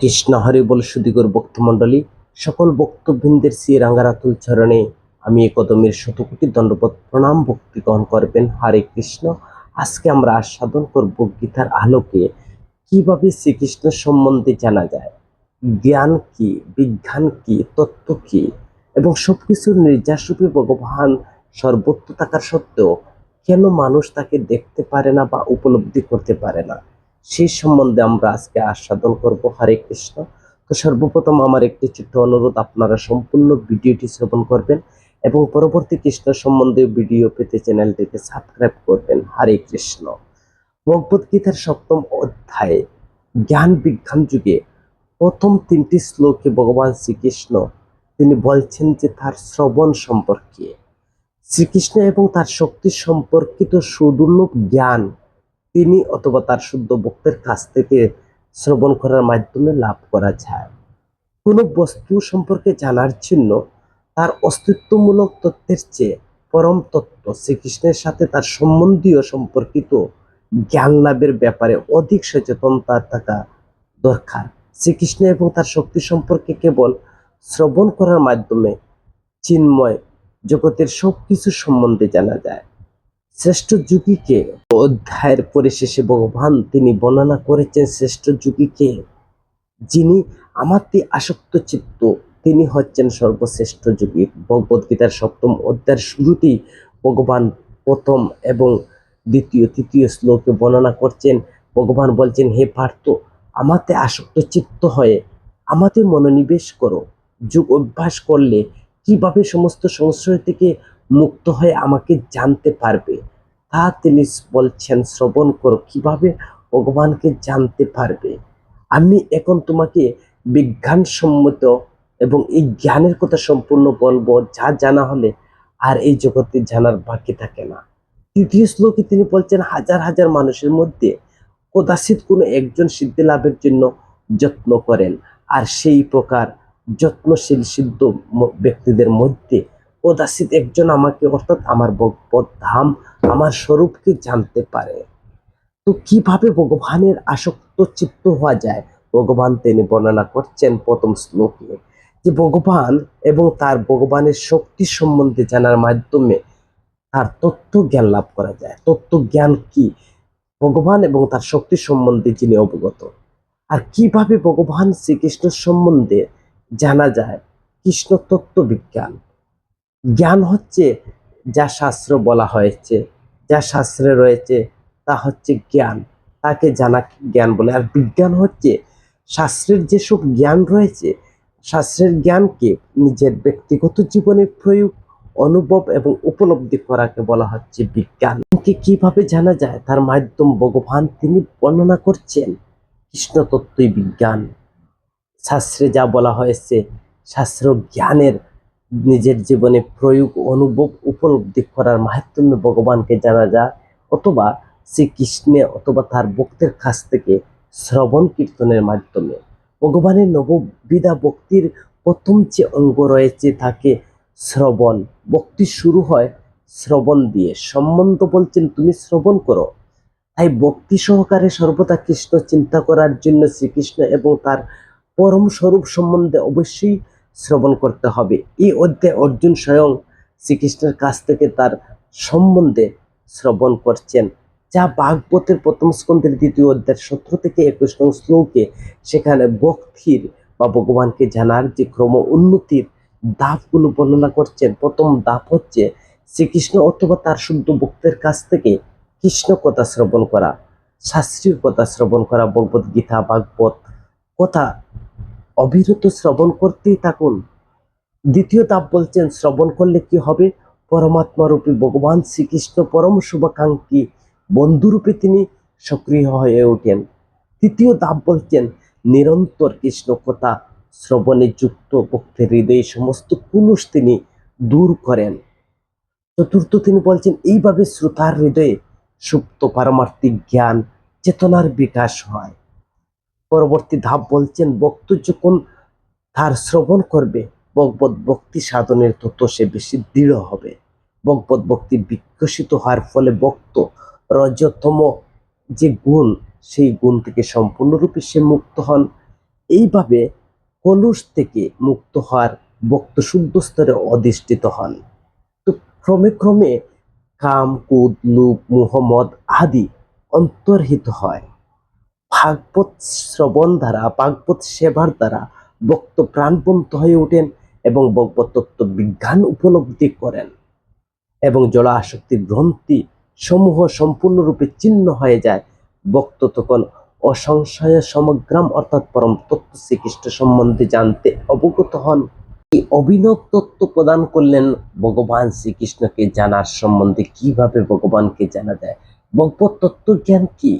কৃষ্ণ হরে বল সুদিগর ভক্তমণ্ডলী, সকল ভক্তবৃন্দের শ্রী রাঙ্গারাতুল চরণে আমি এ কদমের শতকোটি দণ্ডবোধ প্রণাম, ভক্তি গ্রহণ করবেন। হরে কৃষ্ণ। আজকে আমরা আস্বাদন করব গীতার আলোকে কীভাবে শ্রীকৃষ্ণ সম্বন্ধে জানা যায়, জ্ঞান কি, বিজ্ঞান কি, তত্ত্ব কি এবং সবকিছুর নির্যাসরূপে ভগবান সর্বত্র থাকার সত্ত্বেও কেন মানুষ তাকে দেখতে পারে না বা উপলব্ধি করতে পারে না? সেই সম্বন্ধে আমরা আজকে আস্বাদন করব। হরে কৃষ্ণ। তো সর্বপ্রথম আমার একটি ছোট্ট অনুরোধ, আপনারা সম্পূর্ণ ভিডিওটি শ্রবণ করবেন এবং পরবর্তী কৃষ্ণ সম্বন্ধে ভিডিও পেতে চ্যানেলটিকে সাবস্ক্রাইব করবেন। হরে কৃষ্ণ। ভগবদ গীতার সপ্তম অধ্যায়ে জ্ঞান বিজ্ঞান যুগে প্রথম তিনটি শ্লোকে ভগবান শ্রীকৃষ্ণ তিনি বলছেন যে তার শ্রবণ সম্পর্কে। শ্রীকৃষ্ণ এবং তার শক্তি সম্পর্কিত সুদুর্লভ জ্ঞান তিনি অথবা তার শুদ্ধ ভক্তের কাছ থেকে শ্রবণ করার মাধ্যমে লাভ করা যায়। কোনো বস্তু সম্পর্কে জানার জন্য তার অস্তিত্বমূলক তত্ত্বের চেয়ে পরম তত্ত্ব শ্রীকৃষ্ণের সাথে তার সম্বন্ধীয় সম্পর্কিত জ্ঞান লাভের ব্যাপারে অধিক সচেতনতা থাকা দরকার। শ্রীকৃষ্ণ এবং তার শক্তি সম্পর্কে কেবল শ্রবণ করার মাধ্যমে চিন্ময় জগতের সব কিছু সম্বন্ধে জানা যায়। শ্রেষ্ঠ যুগীকে অধ্যায়ের পরিশেষে ভগবান তিনি বর্ণনা করেছেন শ্রেষ্ঠ যুগীকে যিনি আমাতে আসক্ত চিত্ত, তিনি হচ্ছেন সর্বশ্রেষ্ঠ যুগী। ভগবদ্গীতার সপ্তম অধ্যায়ের শুরুতেই ভগবান প্রথম এবং দ্বিতীয়, তৃতীয় শ্লোকে বর্ণনা করছেন। ভগবান বলছেন, হে পার্থ আমাতে আসক্ত চিত্ত হয়ে আমাতে মনোনিবেশ করো। যুগ অভ্যাস করলে কীভাবে সমস্ত সংশয় থেকে মুক্ত হয়ে আমাকে জানতে পারবে? তা তিনি বলছেন, শ্রবণ করো, কীভাবে ভগবানকে জানতে পারবে? আমি এখন তোমাকে বিজ্ঞানসম্মত এবং এই জ্ঞানের কথা সম্পূর্ণ বলব, যা জানা হলে আর এই জগতে জানার বাকি থাকে না। তৃতীয় শ্লোকে তিনি বলছেন, হাজার হাজার মানুষের মধ্যে কদাচিৎ কোনো একজন সিদ্ধি লাভের জন্য যত্ন করেন, আর সেই প্রকার যত্নশীল সিদ্ধ ব্যক্তিদের মধ্যে কদাচিৎ একজন আমাকে, অর্থাৎ আমার ধাম আমার স্বরূপকে জানতে পারে। তো কীভাবে ভগবানের আসক্ত চিত্ত হওয়া যায়? ভগবান তিনি বর্ণনা করছেন প্রথম শ্লোকে যে ভগবান এবং তার ভগবানের শক্তি সম্বন্ধে জানার মাধ্যমে তার তত্ত্ব জ্ঞান লাভ করা যায়। তত্ত্ব জ্ঞান কি? ভগবান এবং তার শক্তি সম্বন্ধে যিনি অবগত। আর কীভাবে ভগবান শ্রীকৃষ্ণ সম্বন্ধে জানা যায়? কৃষ্ণ তত্ত্ব বিজ্ঞান। জ্ঞান হচ্ছে যা শাস্ত্র বলা হয়েছে, যা শাস্ত্রে রয়েছে, তা হচ্ছে জ্ঞান। তাকে জানা জ্ঞান বলে। আর বিজ্ঞান হচ্ছে শাস্ত্রের যেসব জ্ঞান রয়েছে, শাস্ত্রের জ্ঞানকে নিজের ব্যক্তিগত জীবনে প্রয়োগ, অনুভব এবং উপলব্ধি করাকে বলা হচ্ছে বিজ্ঞান। কে কীভাবে জানা যায়? তার মাধ্যম ভগবান তিনি বর্ণনা করছেন কৃষ্ণ তত্ত্বই বিজ্ঞান। শাস্ত্রে যা বলা হয়েছে, শাস্ত্র জ্ঞানের নিজের জীবনে প্রয়োগ, অনুভব, উপলব্ধি করার মাহাত্ম্য ভগবানকে জানা যায়। অথবা শ্রীকৃষ্ণে অথবা তার ভক্তের কাছ থেকে শ্রবণ কীর্তনের মাধ্যমে। ভগবানের নববিধা ভক্তির প্রথম যে অঙ্গ রয়েছে তাকে শ্রবণ। ভক্তি শুরু হয় শ্রবণ দিয়ে। সম্বন্ধ বলছেন, তুমি শ্রবণ করো। তাই ভক্তি সহকারে সর্বদা কৃষ্ণ চিন্তা করার জন্য শ্রীকৃষ্ণ এবং তার পরম স্বরূপ সম্বন্ধে অবশ্যই শ্রবণ করতে হবে। এই অধ্যায়ে অর্জুন স্বয়ং শ্রীকৃষ্ণের কাছ থেকে তার সম্বন্ধে শ্রবণ করছেন, যা ভাগবতের প্রথম স্কন্ধের দ্বিতীয় অধ্যায়ের সতেরো থেকে একুশ নং শ্লোকে সেখানে ভক্তির বা ভগবানকে জানার যে ক্রম উন্নতির ধাপগুলো বর্ণনা করছেন। প্রথম ধাপ হচ্ছে শ্রীকৃষ্ণ অথবা তার শুদ্ধ ভক্তের কাছ থেকে কৃষ্ণ কথা শ্রবণ করা, শাস্ত্রীয় কথা শ্রবণ করা ভগবত গীতা ভাগবত কথা অবিরত শ্রবণ করতেই থাকুন। দ্বিতীয় ধাপ বলছেন, শ্রবণ করলে কি হবে? পরমাত্মারূপী ভগবান শ্রীকৃষ্ণ পরম শুভাকাঙ্ক্ষী বন্ধুরূপে তিনি সক্রিয় হয়ে ওঠেন। তৃতীয় ধাপ বলছেন, নিরন্তর কৃষ্ণ কথা শ্রবণে যুক্ত ভক্তের হৃদয়ে সমস্ত কুলুষ তিনি দূর করেন। চতুর্থ তিনি বলছেন, এইভাবে শ্রোতার হৃদয়ে সুপ্ত পারমার্থিক জ্ঞান চেতনার বিকাশ হয়। পরবর্তী ধাপ বলছেন, ভক্ত যখন তার শ্রবণ করবে, ভগবত ভক্তি সাধনের তত সে বেশি দৃঢ় হবে। ভগবত ভক্তি বিকশিত হওয়ার ফলে ভক্ত রজতম যে গুণ, সেই গুণ থেকে সম্পূর্ণরূপে সে মুক্ত হন। এইভাবে কলুষ থেকে মুক্ত হওয়ার বক্ত শুদ্ধ স্তরে অধিষ্ঠিত হন। তো ক্রমে ক্রমে কাম, কুদ, লুপ, মুহম্মদ আদি অন্তর্হিত হয়। ভাগবত শ্রবণ দ্বারা, ভাগবত সেবার দ্বারা বক্ত প্রাণবন্ত হয়ে ওঠেন এবং ভগবত তত্ত্ব বিজ্ঞান উপলব্ধি করেন এবং জল আসক্তির গ্রন্থি সমূহ সম্পূর্ণরূপে চিহ্ন হয়ে যায়। বক্ত তখন অসংশয় সমগ্রাম অর্থাৎ পরম তত্ত্ব শ্রীকৃষ্ণ সম্বন্ধে জানতে অবগত হন। এই অভিনব তত্ত্ব প্রদান করলেন ভগবান শ্রীকৃষ্ণকে জানার সম্বন্ধে কীভাবে ভগবানকে জানা যায়? ভগবত তত্ত্ব জ্ঞান কি?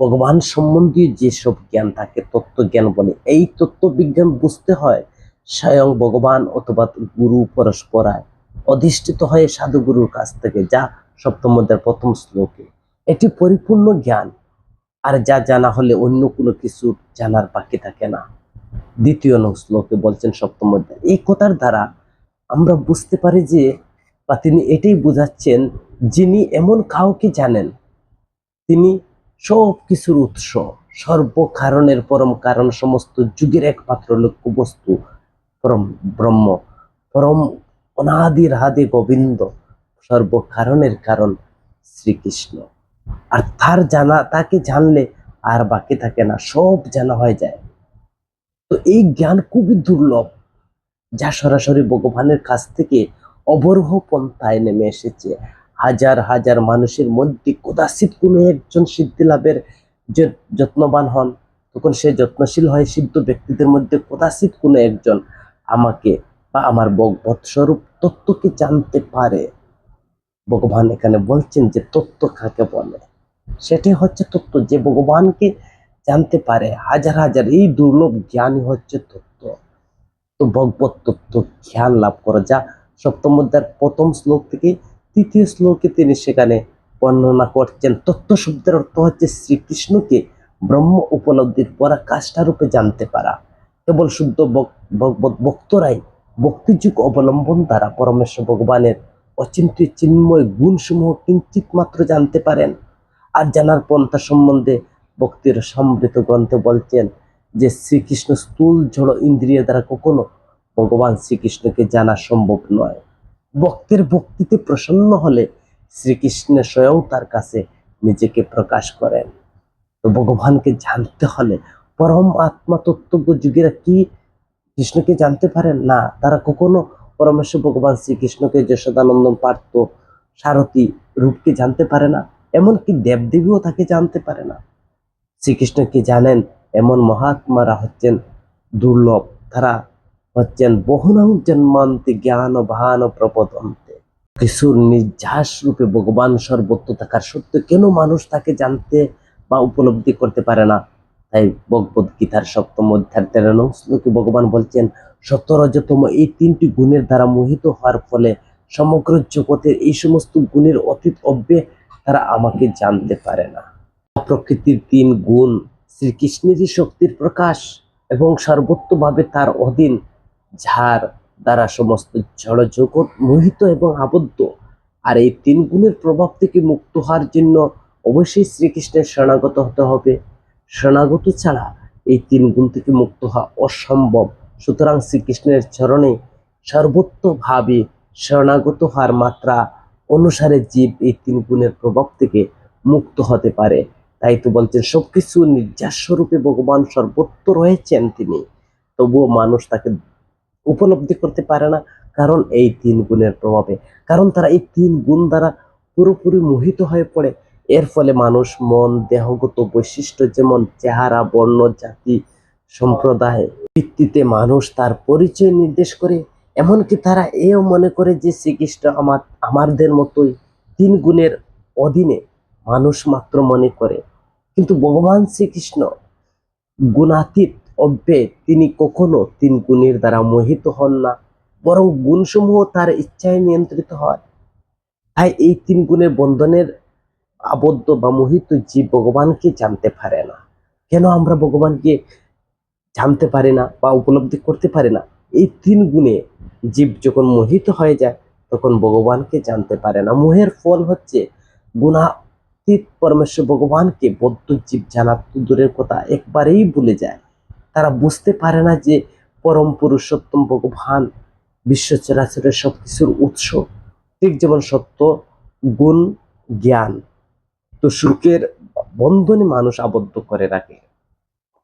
ভগবান সম্বন্ধীয় যেসব জ্ঞান থাকে তত্ত্ব জ্ঞান বলে, এই তত্ত্ব বিজ্ঞান বুঝতে হয় স্বয়ং ভগবান অথবা গুরু পরস্পরায় অধিষ্ঠিত হয়ে সাধুগুরুর কাছ থেকে, যা সপ্তম অধ্যায়ের প্রথম শ্লোকে। এটি পরিপূর্ণ জ্ঞান, আর যা জানা হলে অন্য কোনো কিছু জানার বাকি থাকে না। দ্বিতীয় নং শ্লোকে বলছেন সপ্তম অধ্যায়, এই কথার দ্বারা আমরা বুঝতে পারি যে বা তিনি এটাই বোঝাচ্ছেন, যিনি এমন কাউকে জানেন, তিনি সব কিছুর উৎস, সর্বকারণের পরম কারণ, সমস্ত যুগের একমাত্র লক্ষ্য বস্তু, পরম ব্রহ্ম, পরম অনাদির হাদি গোবিন্দ, সর্বকারণের কারণ শ্রীকৃষ্ণ। আর তার জানা, তাকে জানলে আর বাকি থাকে না, সব জানা হয়ে যায়। তো এই জ্ঞান খুবই দুর্লভ, যা সরাসরি ভগবানের কাছ থেকে অবরোহ পন্থায় নেমে এসেছে। হাজার হাজার মানুষের মধ্যে কদাচিৎ কোনো একজন সিদ্ধি লাভের যে যত্নবান হন, তখন সে যত্নশীল হয় সিদ্ধ ব্যক্তিদের মধ্যে কদাচিৎ কোনো একজন আমাকে বা আমার ভগবৎ স্বরূপ তত্ত্বকে জানতে পারে। ভগবান এখানে বলছেন যে তত্ত্ব কাকে বলে? সেটাই হচ্ছে তত্ত্ব। যে ভগবানকে জানতে পারে, হাজার হাজার এই দুর্লভ জ্ঞানই হচ্ছে তত্ত্ব। তো ভগবত তত্ত্ব জ্ঞান লাভ করা যা সপ্তম অধ্যায়ের প্রথম শ্লোক থেকে তৃতীয় শ্লোকে তিনি সেখানে বর্ণনা করছেন, তত্ত্ব শব্দের অর্থ হচ্ছে শ্রীকৃষ্ণকে ব্রহ্ম উপলব্ধির পরাকাষ্ঠা রূপে জানতে পারা। কেবল শুদ্ধ ভক্তরাই ভক্তিযুগ অবলম্বন দ্বারা পরমেশ্বর ভগবানের অচিন্ত্য চিন্ময় গুণসমূহ কিঞ্চিত মাত্র জানতে পারেন। আর জানার পন্থা সম্বন্ধে ভক্তির সমৃত গ্রন্থে বলছেন যে শ্রীকৃষ্ণ স্থূল জড় ইন্দ্রিয় দ্বারা কখনো ভগবান শ্রীকৃষ্ণকে জানা সম্ভব নয়। ভক্তের ভক্তিতে প্রসন্ন হলে শ্রীকৃষ্ণ স্বয়ং তার কাছে নিজেকে প্রকাশ করেন। তো ভগবানকে জানতে হলে পরম আত্মা তত্ত্বজ্ঞ যুগেরা কি কৃষ্ণকে জানতে পারেন? না, তারা কখনো পরমেশ্বর ভগবান শ্রীকৃষ্ণকে যশোদানন্দন পার্থ সারথী রূপকে জানতে পারে না, এমনকি দেবদেবীও তাকে জানতে পারে না। শ্রীকৃষ্ণকে জানেন? এমন মহাত্মারা হচ্ছেন দুর্লভ। তারা হচ্ছেন বহু বহুনাং জন্মান্তে জ্ঞান ভান প্রপদন্তে। কিছুর নির্যাস রূপে ভগবান সর্বত্র থাকার সত্ত্বেও কেন মানুষ তাকে জানতে বা উপলব্ধি করতে পারে না? তাই ভগবদ গীতার সপ্তম অধ্যায়ের তেরো নং শ্লোকে ভগবান বলছেন সত্যরজতম এই তিনটি গুণের দ্বারা মোহিত হওয়ার ফলে সমগ্র জগতের এই সমস্ত গুণের অতীত অব্যে তারা আমাকে জানতে পারে না। প্রকৃতির তিন গুণ, শ্রীকৃষ্ণেরই শক্তির প্রকাশ এবং সর্বত্রভাবে তার অধীন যার দ্বারা সমস্ত জড় জগৎ মোহিত এবং আবদ্ধ। আর এই তিন গুণের প্রভাব থেকে মুক্ত হওয়ার জন্য অবশ্যই শ্রীকৃষ্ণের শরণাগত হতে হবে। শরণাগত ছাড়া এই তিন গুণ থেকে মুক্ত হওয়া অসম্ভব। সুতরাং শ্রীকৃষ্ণের চরণে সর্বত্রভাবে শরণাগত হওয়ার মাত্রা অনুসারে জীব এই তিন গুণের প্রভাব থেকে মুক্ত হতে পারে। তাই তো বলছেন, সবকিছু নির্যাস রূপে ভগবান সর্বত্র রয়েছেন তিনি। তবুও মানুষ তাকে উপলব্ধি করতে পারে না কারণ এই তিন গুণের প্রভাবে। কারণ তারা এই তিন গুণ দ্বারা পুরোপুরি মোহিত হয়ে পড়ে। এর ফলে মানুষ মন, দেহগত বৈশিষ্ট্য যেমন চেহারা, বর্ণ, জাতি, সম্প্রদায় ভিত্তিতে মানুষ তার পরিচয় নির্দেশ করে, এমনকি তারা এও মনে করে যে শ্রীকৃষ্ণ আমার, আমাদের মতোই তিন গুণের অধীনে মানুষ মাত্র মনে করে। কিন্তু ভগবান শ্রীকৃষ্ণ গুণাতীত অব্যে তিনি কখনো তিন গুণের দ্বারা মোহিত হন না, বরং গুণসমূহ তার ইচ্ছায় নিয়ন্ত্রিত হয়। তাই এই তিন গুণের বন্ধনের আবদ্ধ বা মোহিত জীব ভগবানকে জানতে পারে না। কেন আমরা ভগবানকে জানতে পারি না বা উপলব্ধি করতে পারি না? এই তিন গুণে জীব যখন মোহিত হয়ে যায়, তখন ভগবানকে জানতে পারে না। মোহের ফল হচ্ছে গুণাতীত পরমেশ্বর ভগবানকে বদ্ধ জীব জানা দূরের কথা একবারেই ভুলে যায়। তারা বুঝতে পারে না যে পরম পুরুষোত্তম ভগবান বিশ্ব চরাচরের সব কিছুর উৎস। ঠিক যেমন সত্য, গুণ, জ্ঞান। তো সুখের বন্ধনে মানুষ আবদ্ধ করে রাখে।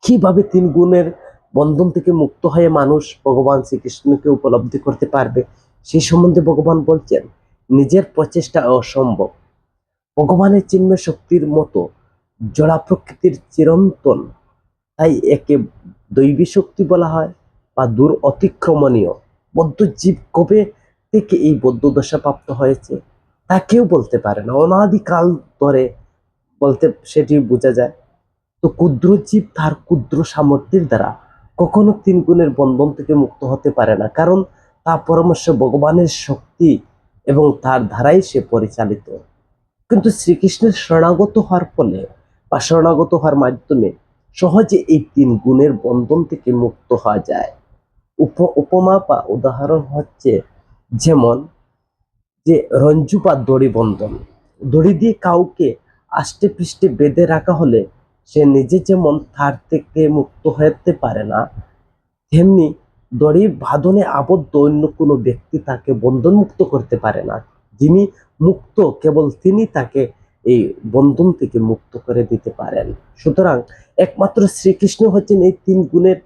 কীভাবে তিন গুণের বন্ধন থেকে মুক্ত হয়ে মানুষ ভগবান শ্রীকৃষ্ণকে উপলব্ধি করতে পারবে সেই সম্বন্ধে ভগবান বলছেন, নিজের প্রচেষ্টা অসম্ভব। ভগবানের চিহ্ন শক্তির মতো জড়া প্রকৃতির চিরন্তন, তাই একে দৈবী শক্তি বলা হয় বা দূর অতিক্রমণীয়। বদ্ধ জীব কবে থেকে এই বদ্ধ দশা প্রাপ্ত হয়েছে, তা কেউ বলতে পারে না। অনাদিকাল ধরে বলতে সেটি বোঝা যায়। তো ক্ষুদ্র জীব তার ক্ষুদ্র সামর্থ্যের দ্বারা কখনো তিন গুণের বন্ধন থেকে মুক্ত হতে পারে না, কারণ তা পরামর্শ ভগবানের শক্তি এবং তার ধারাই সে পরিচালিত। কিন্তু শ্রীকৃষ্ণের শরণাগত হওয়ার ফলে বা শরণাগত হওয়ার মাধ্যমে সহজে এই তিন গুণের বন্ধন থেকে মুক্ত হওয়া যায়। উপ, উপমা বা উদাহরণ হচ্ছে যেমন যে রঞ্জু বা দড়ি বন্ধন। দড়ি দিয়ে কাউকে আষ্টে পৃষ্ঠে বেঁধে রাখা হলে সে নিজে যেমন তার থেকে মুক্ত হতে পারে না, তেমনি দড়ির বাঁধনে আবদ্ধ অন্য কোনো ব্যক্তি তাকে বন্ধন মুক্ত করতে পারে না। যিনি মুক্ত, কেবল তিনি তাকে এই বন্ধন থেকে মুক্ত করে দিতে পারেন। সুতরাং একমাত্র শ্রীকৃষ্ণ হচ্ছেন এই তিন গুণের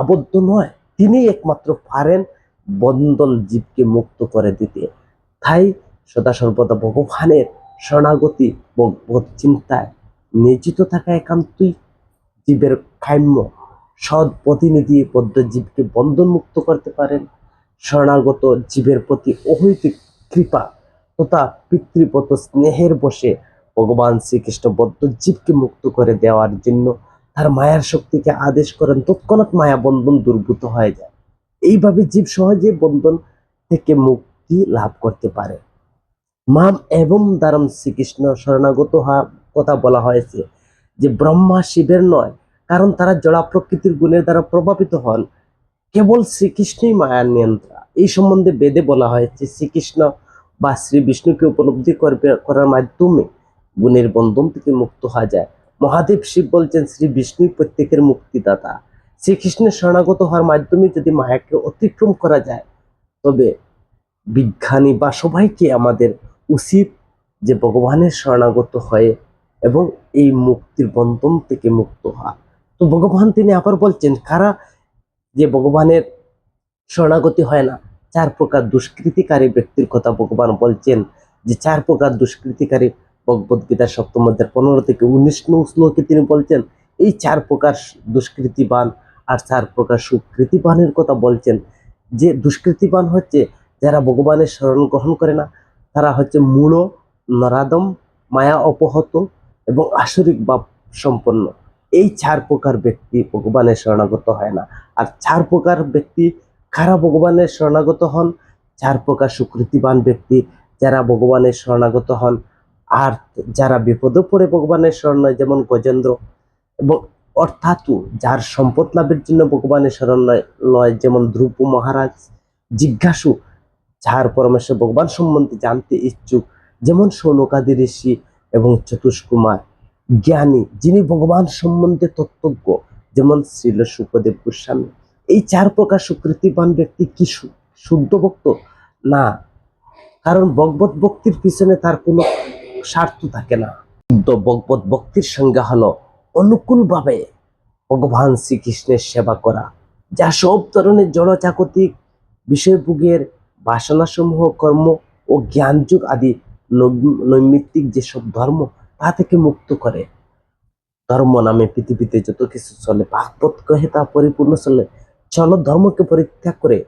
আবদ্ধ নয় তিনি একমাত্র পারেন বন্ধন জীবকে মুক্ত করে দিতে। তাই সদা সর্বদা ভগবানের শরণাগতি ভগবত চিন্তায় নিয়োজিত থাকা একান্তই জীবের কাম্য। সৎ প্রতিনিধি বদ্ধ জীবকে বন্ধন মুক্ত করতে পারেন। শরণাগত জীবের প্রতি অহৈতিক কৃপা তথা পিতৃপত স্নেহের বসে ভগবান শ্রীকৃষ্ণ বদ্ধ জীবকে মুক্ত করে দেওয়ার জন্য তার মায়ার শক্তিকে আদেশ করেন, তৎক্ষণাৎ মায়া বন্ধন দুর্ভূত হয়ে যায়। এইভাবে জীব সহজে বন্ধন থেকে মুক্তি লাভ করতে পারে। মাম এবং দারম শ্রীকৃষ্ণ শরণাগত হওয়া কথা বলা হয়েছে যে, ব্রহ্মা শিবের নয়, কারণ তারা জড়া প্রকৃতির গুণের দ্বারা প্রভাবিত হন। কেবল শ্রীকৃষ্ণই মায়ার নিয়ন্ত্রণ এই সম্বন্ধে বেদে বলা হয়েছে, শ্রীকৃষ্ণ বা শ্রী বিষ্ণুকে উপলব্ধি করবে, করার মাধ্যমে গুণের বন্ধন থেকে মুক্ত হওয়া যায়। মহাদেব শিব বলছেন শ্রী বিষ্ণু প্রত্যেকের মুক্তিদাতা। শ্রীকৃষ্ণের শরণাগত হওয়ার মাধ্যমে যদি মায়াকে অতিক্রম করা যায়, তবে বিজ্ঞানী বা সবাইকে আমাদের উচিত যে ভগবানের শরণাগত হয়ে এবং এই মুক্তির বন্ধন থেকে মুক্ত হওয়া? তো ভগবান তিনি আবার বলছেন, কারা যে ভগবানের শরণাগতি হয় না চার প্রকার দুষ্কৃতিকারী ব্যক্তির কথা ভগবান বলছেন যে চার প্রকার দুষ্কৃতিকারী ভগবদ গীতার সপ্তম অধ্যায় পনেরো থেকে উনিশ নং শ্লোকে তিনি বলছেন, এই চার প্রকার দুষ্কৃতিবান আর চার প্রকার সুকৃতিবানের কথা বলছেন। যে দুষ্কৃতিবান হচ্ছে যারা ভগবানের শরণ গ্রহণ করে না, তারা হচ্ছে মূল নরাদম মায়া অপহত এবং আসরিক ভাব সম্পন্ন। এই চার প্রকার ব্যক্তি ভগবানের শরণাগত হয় না। আর চার প্রকার ব্যক্তি কারা ভগবানের শরণাগত হন? চার প্রকার সুকৃতিবান ব্যক্তি যারা ভগবানের শরণাগত হন। আর যারা বিপদে পড়ে ভগবানের শরণ হয়, যেমন গজেন্দ্র। এবং অর্থাৎ যার সম্পদ লাভের জন্য ভগবানের শরণ লয়- যেমন ধ্রুব মহারাজ। জিজ্ঞাসু যার পরামর্শ ভগবান সম্বন্ধে জানতে ইচ্ছুক যেমন সৌনকাদি ঋষি এবং চতুষ্কুমার। জ্ঞানী যিনি ভগবান সম্বন্ধে তত্ত্বজ্ঞ যেমন শ্রীল সুখদেব গোস্বামী। এই চার প্রকার সুকৃতিবান ব্যক্তি কি শুদ্ধ ভক্ত? না। কারণ ভগবত ভক্তির পিছনে তার কোনো স্বার্থ থাকে না। শুদ্ধ ভগবত ভক্তির সংজ্ঞা হলো অনুকূলভাবে ভগবান শ্রীকৃষ্ণের সেবা করা, যা সব ধরনের জড়জাগতিক বিষয়ভোগের বাসনাসমূহ, কর্ম ও জ্ঞানযুগ আদি নৈমিত্তিক যেসব ধর্ম, তা থেকে মুক্ত করে। ধর্ম নামে পৃথিবীতে যত কিছু চলে ভাগবত কহে তা পরিপূর্ণ চলে। চলো ধর্মকে পরিত্যাগ করে